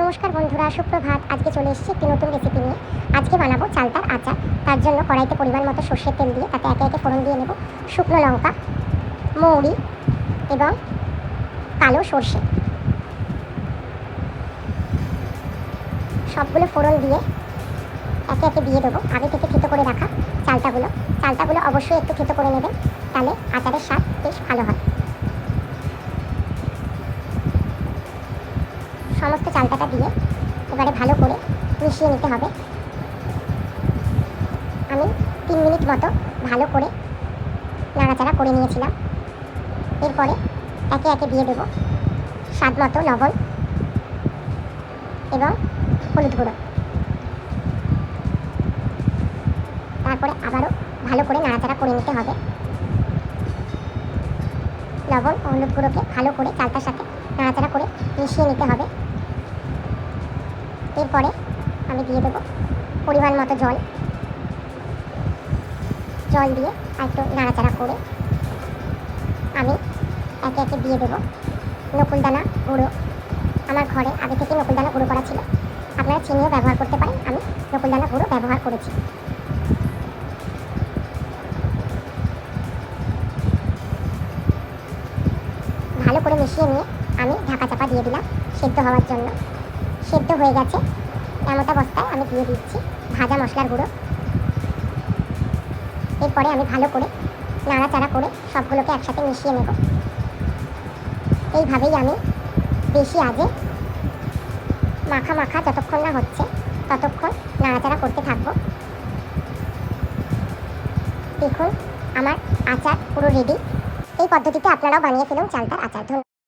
নমস্কার বন্ধুরা, সুপ্রভাত। আজকে চলে এসেছি একটি নতুন রেসিপি নিয়ে। আজকে বানাবো চালতার আচার তার জন্য কড়াইতে পরিমাণ মতো সর্ষের তেল দিয়ে তাতে একে একে ফোড়ন দিয়ে নেব। শুকনো লঙ্কা, মৌরি এবং কালো সর্ষে। সবগুলো ফোড়ন দিয়ে একে একে দিয়ে দেবো। আগে থেকে থেতো করে রাখা চালতাগুলো। চালটাগুলো অবশ্যই একটু থেতো করে নেবেন। সমস্ত চালটাটা দিয়ে এবারে ভালো করে মিশিয়ে নিতে হবে। আমি তিন মিনিট মতো ভালো করে নাড়াচাড়া করে নিয়েছিলাম। এরপরে একে একে দিয়ে দেব স্বাদ মতো লবণ এবং হলুদ গুঁড়ো। তারপরে আবারও ভালো করে নাড়াচাড়া করে নিতে হবে। লবণ হলুদ গুঁড়োকে ভালো করে চালটার সাথে নাড়াচাড়া করে মিশিয়ে নিতে হবে। এরপরে আমি দিয়ে দেবো পরিমাণ মতো জল। জল দিয়ে আর একটু নাড়াচাড়া করে আমি একে একে দিয়ে দেবো নকুলদানা গুঁড়ো। আমার ঘরে আগে থেকে নকুলদানা গুঁড়ো করা ছিল। আপনারা চিনিও ব্যবহার করতে পারেন, আমি নকুলদানা গুঁড়ো ব্যবহার করেছি। ভালো করে মিশিয়ে নিয়ে আমি ঢাকা চাপা দিয়ে দিলাম সেদ্ধ হওয়ার জন্য। সেদ্ধ হয়ে গেছে। এমত অবস্থায় আমি দিয়ে দিচ্ছি ভাজা মশলার গুঁড়ো। এরপরে আমি ভালো করে নাড়াচাড়া করে সবগুলোকে একসাথে মিশিয়ে নেব। এইভাবেই আমি বেশি আগে মাখা মাখা যতক্ষণ না হচ্ছে ততক্ষণ নাড়াচাড়া করতে থাকব। দেখুন, আমার আচার পুরো রেডি এই পদ্ধতিতে আপনারাও বানিয়ে ফেলুন চালতার আচার। ধন্যবাদ।